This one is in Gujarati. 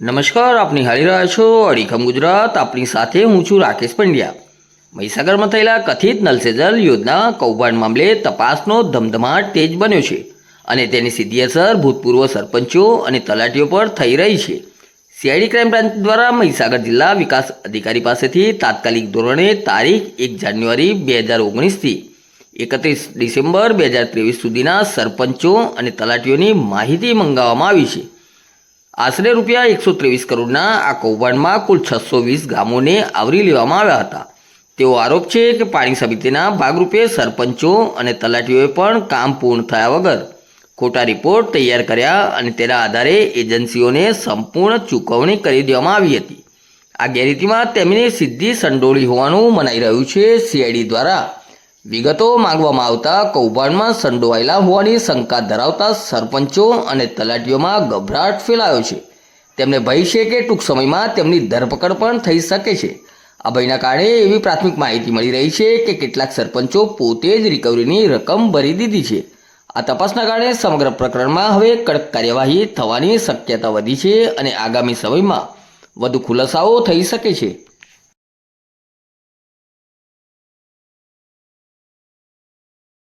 નમસ્કાર આપ નિહાળી રહ્યા છો અડીખમ ગુજરાત. આપની સાથે હું છું રાકેશ પંડ્યા. મહીસાગરમાં થયેલા કથિત નલસેજલ યોજના કૌભાંડ મામલે તપાસનો ધમધમાટ તેજ બન્યો છે અને તેની સીધી અસર ભૂતપૂર્વ સરપંચો અને તલાટીઓ પર થઈ રહી છે. સીઆઈડી ક્રાઇમ બ્રાન્ચ દ્વારા મહીસાગર જિલ્લા વિકાસ અધિકારી પાસેથી તાત્કાલિક ધોરણે તારીખ એક જાન્યુઆરી બે હજાર ઓગણીસથી એકત્રીસ ડિસેમ્બર બે હજાર ત્રેવીસ સુધીના સરપંચો અને તલાટીઓની માહિતી મંગાવવામાં આવી છે. આશરે રૂપિયા એકસો ત્રેવીસ કરોડના આ કૌભાંડમાં કુલ છસો વીસ ગામોને આવરી લેવામાં આવ્યા હતા. તેવો આરોપ છે કે પાણી સમિતિના ભાગરૂપે સરપંચો અને તલાટીઓએ પણ કામ પૂર્ણ થયા વગર ખોટા રિપોર્ટ તૈયાર કર્યા અને તેના આધારે એજન્સીઓને સંપૂર્ણ ચૂકવણી કરી દેવામાં આવી હતી. આ ગેરરીતિમાં તેમની સિદ્ધિ સંડોળી હોવાનું મનાઈ રહ્યું છે સીઆઈડી દ્વારા. વિગતો માંગવામાં આવતા કૌભાંડમાં સંડોવાયેલા હોવાની શંકા ધરાવતા સરપંચો અને તલાટીઓમાં ગભરાટ ફેલાયો છે. તેમને ભય છે કે ટૂંક સમયમાં તેમની ધરપકડ પણ થઈ શકે છે. આ ભયના કારણે એવી પ્રાથમિક માહિતી મળી રહી છે કે કેટલાક સરપંચો પોતે જ રિકવરીની રકમ ભરી દીધી છે. આ તપાસના કારણે સમગ્ર પ્રકરણમાં હવે કડક કાર્યવાહી થવાની શક્યતા વધી છે અને આગામી સમયમાં વધુ ખુલાસાઓ થઈ શકે છે.